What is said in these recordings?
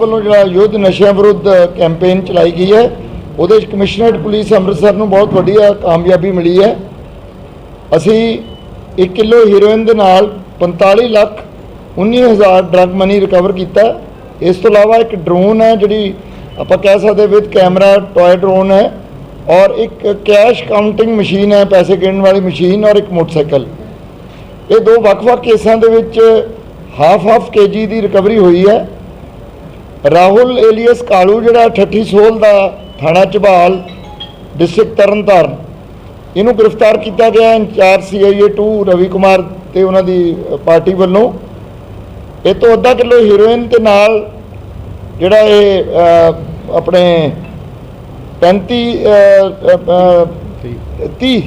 ਵੱਲੋਂ ਜਿਹੜਾ ਯੁੱਧ ਨਸ਼ਿਆਂ ਵਿਰੁੱਧ ਕੈਂਪੇਨ ਚਲਾਈ ਗਈ ਹੈ, ਉਹਦੇ ਵਿੱਚ ਕਮਿਸ਼ਨਰੇਟ ਪੁਲਿਸ ਅੰਮ੍ਰਿਤਸਰ ਨੂੰ ਬਹੁਤ ਵੱਡੀ ਕਾਮਯਾਬੀ ਮਿਲੀ ਹੈ। ਅਸੀਂ 1 ਕਿਲੋ ਹੀਰੋਇਨ ਦੇ ਨਾਲ 45 ਲੱਖ 19000 ਡਰਗ ਮਨੀ ਰਿਕਵਰ ਕੀਤਾ। ਇਸ ਤੋਂ ਇਲਾਵਾ ਇੱਕ ਡਰੋਨ ਹੈ, ਜਿਹੜੀ ਆਪਾਂ ਕਹਿ ਸਕਦੇ ਵਿਦ ਕੈਮਰਾ, ਟੋਏ ਡਰੋਨ ਹੈ ਔਰ ਇੱਕ ਕੈਸ਼ ਕਾਊਂਟਿੰਗ ਮਸ਼ੀਨ ਹੈ, ਪੈਸੇ ਗਿਣਨ ਵਾਲੀ ਮਸ਼ੀਨ ਔਰ ਇੱਕ ਮੋਟਰਸਾਈਕਲ। ਇਹ ਦੋ ਵੱਖ-ਵੱਖ ਕੇਸਾਂ ਦੇ ਵਿੱਚ ਹਾਫ ਹਾਫ ਕੇਜੀ ਦੀ ਰਿਕਵਰੀ ਹੋਈ ਹੈ। ਰਾਹੁਲ ਏਲੀਅਸ ਕਾਲੂ ਜਿਹੜਾ ਠੱਠੀ ਸੋਲ ਦਾ ਥਾਣਾ ਝਬਾਲ ਡਿਸਟ੍ਰਿਕਟ ਤਰਨਤਾਰਨ। ਇਹਨੂੰ ਗ੍ਰਿਫਤਾਰ ਕੀਤਾ ਗਿਆ ਇੰਚਾਰਜ ਸੀਆਈਏ 2 ਰਵੀ ਕੁਮਾਰ ਤੇ ਉਹਨਾਂ ਦੀ ਪਾਰਟੀ ਵੱਲੋਂ। ਇਹ ਤੋਂ ਅੱਧਾ ਕਿਲੋ ਹੀਰੋਇਨ ਤੇ ਨਾਲ ਜਿਹੜਾ ਇਹ ਆਪਣੇ 35 ਅ, ਅ, ਅ, 30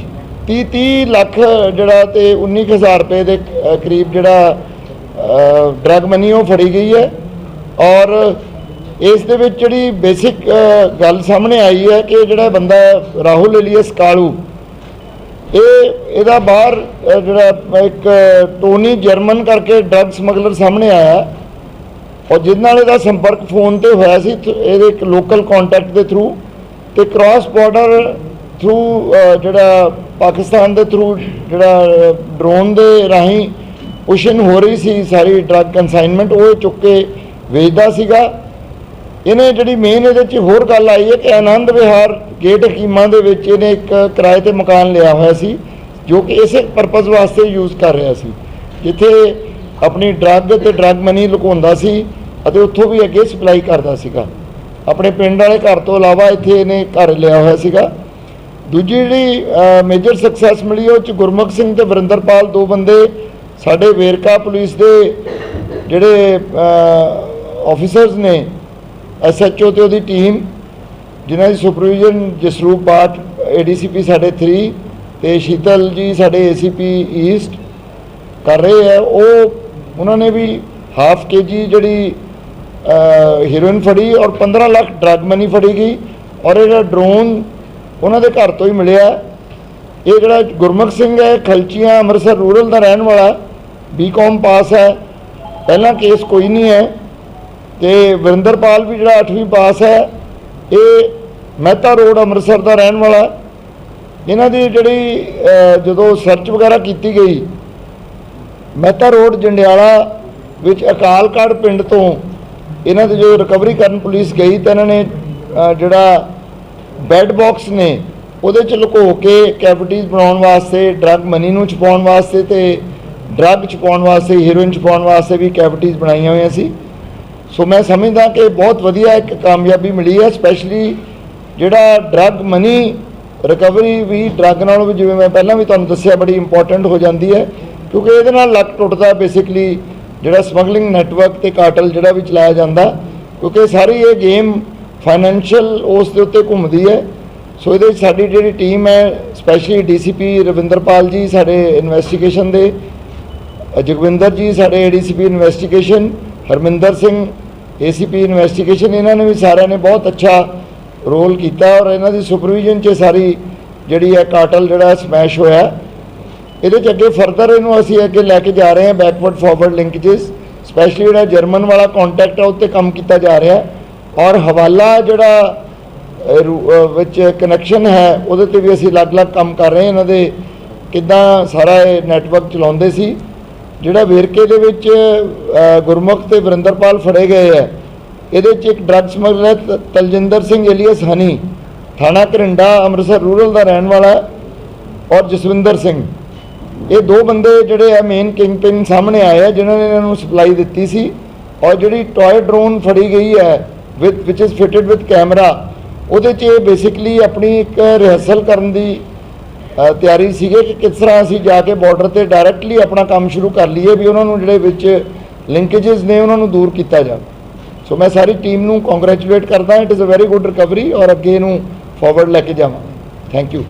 30 30 ਲੱਖ ਜਿਹੜਾ ਤੇ 19000 ਰੁਪਏ ਦੇ ਕਰੀਬ ਜਿਹੜਾ ਡਰਗ ਮਨੀ ਉਹ ਫੜੀ ਗਈ ਹੈ। ਔਰ ਇਸ ਦੇ ਵਿੱਚ ਜਿਹੜੀ ਬੇਸਿਕ ਗੱਲ ਸਾਹਮਣੇ ਆਈ ਹੈ ਕਿ ਜਿਹੜਾ ਬੰਦਾ ਰਾਹੁਲ ਏਲੀਅਸ ਕਾਲੂ, ਇਹ, ਇਹਦਾ ਬਾਹਰ ਜਿਹੜਾ ਇੱਕ ਟੋਨੀ ਜਰਮਨ ਕਰਕੇ ਡਰੱਗ ਸਮਗਲਰ ਸਾਹਮਣੇ ਆਇਆ ਔਰ ਜਿਹਦੇ ਨਾਲ ਇਹਦਾ ਸੰਪਰਕ ਫੋਨ ਤੇ ਹੋਇਆ ਸੀ ਥ- ਇਹਦੇ ਇੱਕ ਲੋਕਲ ਕੰਟੈਕਟ ਦੇ ਥਰੂ ਤੇ ਕ੍ਰਾਸ ਬਾਰਡਰ ਥਰੂ ਜਿਹੜਾ ਪਾਕਿਸਤਾਨ ਦੇ ਥਰੂ ਜਿਹੜਾ ਡਰੋਨ ਦੇ ਰਾਹੀਂ ਪੁਸ਼ਨ ਹੋ ਰਹੀ ਸੀ ਸਾਰੀ ਡਰੱਗ ਕਨਸਾਈਨਮੈਂਟ ਉਹ ਚੁੱਕ ਕੇ ਵੇਚਦਾ ਸੀਗਾ। ਇਹਨੇ ਜਿਹੜੀ ਮੇਨ ਇਹਦੇ ਚ ਹੋਰ ਗੱਲ ਆਈ ਹੈ ਕਿ ਆਨੰਦ ਵਿਹਾਰ ਗੇਟ ਹਕੀਮਾਂ ਦੇ ਵਿੱਚ ਇਹਨੇ ਇੱਕ ਕਿਰਾਏ ਤੇ ਮਕਾਨ ਲਿਆ ਹੋਇਆ ਸੀ, ਜੋ ਕਿ ਇਸੇ ਪਰਪਸ ਵਾਸਤੇ ਯੂਜ਼ ਕਰ ਰਿਹਾ ਸੀ। ਜਿੱਥੇ ਆਪਣੀ ਡਰੱਗ ਤੇ ਡਰੱਗ ਮਨੀ ਲੁਕਾਉਂਦਾ ਸੀ ਅਤੇ ਉੱਥੋਂ ਵੀ ਅੱਗੇ ਸਪਲਾਈ ਕਰਦਾ ਸੀਗਾ। ਆਪਣੇ ਪਿੰਡ ਵਾਲੇ ਘਰ ਤੋਂ ਇਲਾਵਾ ਇੱਥੇ ਇਹਨੇ ਘਰ ਲਿਆ ਹੋਇਆ ਸੀਗਾ। ਦੂਜੀ ਜਿਹੜੀ ਮੇਜਰ ਸਕਸੈਸ ਮਿਲੀ ਉਹ ਚ ਗੁਰਮੁਖ ਸਿੰਘ ਤੇ ਵਰਿੰਦਰਪਾਲ, ਦੋ ਬੰਦੇ ਸਾਡੇ ਵੇਰਕਾ ਪੁਲਿਸ ਦੇ ਜਿਹੜੇ ਆਫੀਸਰਸ ਨੇ ਐਸਐਚਓ ਤੇ ਉਹਦੀ ਟੀਮ ਜਿਨ੍ਹਾਂ ਦੀ ਸੁਪਰਵਿਜ਼ਨ ਜਸਰੂਪ ਬਾਟ ਏਡੀਸੀਪੀ ਸਾਡੇ 3 ਤੇ ਸ਼ੀਤਲ ਜੀ ਸਾਡੇ ਏਸੀਪੀ ਈਸਟ ਕਰ ਰਹੇ ਹੈ ਉਹ, ਉਹਨਾਂ ਨੇ ਵੀ ਹਾਫ ਕੇਜੀ ਜਿਹੜੀ ਹੀਰੋਇਨ ਫੜੀ ਔਰ 15 ਲੱਖ ਡਰੱਗ ਮਨੀ ਫੜੀ ਗਈ ਔਰ ਇਹ ਜਿਹੜਾ ਡਰੋਨ ਉਹਨਾਂ ਦੇ ਘਰ ਤੋਂ ਹੀ ਮਿਲਿਆ। ਇਹ ਜਿਹੜਾ ਗੁਰਮੁਖ ਸਿੰਘ ਹੈ, ਖਲਚੀਆਂ, ਅੰਮ੍ਰਿਤਸਰ ਰੂਰਲ ਦਾ ਰਹਿਣ ਵਾਲਾ ਬੀਕਾਮ ਪਾਸ ਹੈ। ਪਹਿਲਾਂ ਕੇਸ ਕੋਈ ਨਹੀਂ ਹੈ। ਤੇ ਵਰਿੰਦਰਪਾਲ ਵੀ ਜਿਹੜਾ 8ਵੀਂ ਪਾਸ ਹੈ, ਇਹ ਮਹਿਤਾ ਰੋਡ ਅੰਮ੍ਰਿਤਸਰ ਦਾ ਰਹਿਣ ਵਾਲਾ ਇਹਨਾਂ ਦੀ ਜਿਹੜੀ ਜਦੋਂ ਸਰਚ ਵਗੈਰਾ ਕੀਤੀ ਗਈ, ਮਹਿਤਾ ਰੋਡ ਜੰਡਿਆਲਾ ਵਿੱਚ ਅਕਾਲਗੜ੍ਹ ਪਿੰਡ ਤੋਂ ਇਹਨਾਂ ਦੀ ਜੋ ਰਿਕਵਰੀ ਕਰਨ ਪੁਲਿਸ ਗਈ ਤਾਂ ਇਹਨਾਂ ਨੇ ਜਿਹੜਾ ਬੈੱਡ ਬਾਕਸ ਨੇ, ਉਹਦੇ ਚ ਲੁਕੋ ਕੇ ਕੈਵਿਟੀਜ਼ ਬਣਾਉਣ ਵਾਸਤੇ ਡਰੱਗ ਮਨੀ ਨੂੰ ਛੁਪਾਉਣ ਵਾਸਤੇ ਤੇ ਡਰੱਗ ਛੁਪਾਉਣ ਵਾਸਤੇ ਹੀਰੋਇਨ ਛੁਪਾਉਣ ਵਾਸਤੇ ਵੀ ਕੈਵਿਟੀਜ਼ ਬਣਾਈਆਂ ਹੋਈਆਂ ਸੀ। ਸੋ ਮੈਂ ਸਮਝਦਾ ਕਿ ਬਹੁਤ ਵਧੀਆ ਇੱਕ ਕਾਮਯਾਬੀ ਮਿਲੀ ਹੈ ਸਪੈਸ਼ਲੀ ਜਿਹੜਾ ਡਰੱਗ ਮਨੀ ਰਿਕਵਰੀ ਵੀ ਡਰੱਗ ਨਾਲੋਂ ਵੀ ਜਿਵੇਂ ਮੈਂ ਪਹਿਲਾਂ ਵੀ ਤੁਹਾਨੂੰ ਦੱਸਿਆ ਬੜੀ ਇੰਪੋਰਟੈਂਟ ਹੋ ਜਾਂਦੀ ਹੈ ਕਿਉਂਕਿ ਇਹਦੇ ਨਾਲ ਲੱਕ ਟੁੱਟਦਾ ਬੇਸਿਕਲੀ ਜਿਹੜਾ ਸਮਗਲਿੰਗ ਨੈਟਵਰਕ ਤੇ ਕਾਰਟਲ ਜਿਹੜਾ ਵੀ ਚਲਾਇਆ ਜਾਂਦਾ ਕਿਉਂਕਿ ਸਾਰੀ ਇਹ ਗੇਮ ਫਾਈਨੈਂਸ਼ੀਅਲ ਉਸ ਦੇ ਉੱਤੇ ਘੁੰਮਦੀ ਹੈ ਸੋ ਇਹਦੇ ਵਿੱਚ ਸਾਡੀ ਜਿਹੜੀ ਟੀਮ ਹੈ ਸਪੈਸ਼ਲੀ ਡੀਸੀਪੀ ਰਵਿੰਦਰਪਾਲ ਜੀ ਸਾਡੇ ਇਨਵੈਸਟੀਗੇਸ਼ਨ ਦੇ ਜਗਵਿੰਦਰ ਜੀ ਸਾਡੇ ADCP investigation Harminder Singh ACP investigation ਇਹਨਾਂ ਨੇ ਵੀ ਸਾਰਿਆਂ ਨੇ ਬਹੁਤ ਅੱਛਾ ਰੋਲ ਕੀਤਾ ਔਰ ਇਹਨਾਂ ਦੀ ਸੁਪਰਵਿਜ਼ਨ 'ਚ ਸਾਰੀ ਜਿਹੜੀ ਹੈ ਕਾਟਲ ਜਿਹੜਾ ਸਮੈਸ਼ ਹੋਇਆ। ਇਹਦੇ 'ਚ ਅੱਗੇ ਫਰਦਰ ਇਹਨੂੰ ਅਸੀਂ ਅੱਗੇ ਲੈ ਕੇ ਜਾ ਰਹੇ ਹਾਂ ਬੈਕਵਰਡ ਫਾਰਵਰਡ ਲਿੰਕੇजेस ਸਪੈਸ਼ਲੀ ਜਿਹੜਾ ਜਰਮਨ ਵਾਲਾ ਕੰਟੈਕਟ ਹੈ ਉੱਤੇ ਕੰਮ ਕੀਤਾ ਜਾ ਰਿਹਾ ਔਰ ਹਵਾਲਾ ਜਿਹੜਾ ਰੂ- ਵਿੱਚ ਕਨੈਕਸ਼ਨ ਹੈ, ਉਹਦੇ ਤੇ ਵੀ ਅਸੀਂ ਅਲੱਗ-ਅਲੱਗ ਕੰਮ ਕਰ ਰਹੇ ਹਾਂ। ਇਹਨਾਂ ਦੇ ਕਿੱਦਾਂ ਸਾਰਾ ਇਹ ਨੈਟਵਰਕ ਚਲਾਉਂਦੇ ਸੀ। ਜਿਹੜਾ ਵੇਰਕੇ ਦੇ ਵਿੱਚ ਗੁਰਮੁਖ ਤੇ ਵਰਿੰਦਰਪਾਲ ਫੜੇ ਗਏ ਹੈ ਇਹਦੇ 'ਚ ਇੱਕ drug smuggler Taljinder Singh alias Honey, ਥਾਣਾ ਘਰਿੰਡਾ, ਅੰਮ੍ਰਿਤਸਰ ਰੂਰਲ ਦਾ ਰਹਿਣ ਵਾਲਾ ਔਰ ਜਸਵਿੰਦਰ ਸਿੰਘ। ਇਹ ਦੋ ਬੰਦੇ ਜਿਹੜੇ ਆ ਮੇਨ ਕਿੰਗ ਪਿਨ ਸਾਹਮਣੇ ਆਏ ਆ, ਜਿਨ੍ਹਾਂ ਨੇ ਇਹਨਾਂ ਨੂੰ ਸਪਲਾਈ ਦਿੱਤੀ ਸੀ, ਔਰ ਜਿਹੜੀ ਟੌਏ ਡਰੋਨ ਫੜੀ ਗਈ ਹੈ with which is fitted with camera ਉਹਦੇ 'ਚ ਇਹ ਬੇਸਿਕਲੀ ਆਪਣੀ ਇੱਕ ਰਿਹਰਸਲ ਕਰਨ ਦੀ ਤਿਆਰੀ ਸੀਗੇ ਕਿ ਕਿਸ ਤਰ੍ਹਾਂ ਅਸੀਂ ਜਾ ਕੇ ਬਾਰਡਰ ਤੇ ਡਾਇਰੈਕਟਲੀ ਆਪਣਾ ਕੰਮ ਸ਼ੁਰੂ ਕਰ ਲਈਏ ਵੀ ਉਹਨਾਂ ਨੂੰ ਜਿਹੜੇ ਵਿੱਚ ਲਿੰਕੇजेस ਨੇ ਉਹਨਾਂ ਨੂੰ ਦੂਰ ਕੀਤਾ ਜਾਵੇ। ਸੋ ਮੈਂ ਸਾਰੀ ਟੀਮ ਨੂੰ ਕੰਗ੍ਰੈਚੁਲੇਟ ਕਰਦਾ it is a very good recovery ਔਰ ਅੱਗੇ ਇਹਨੂੰ ਫਾਰਵਰਡ ਲੈ ਕੇ ਜਾਵਾਂਗੇ। Thank you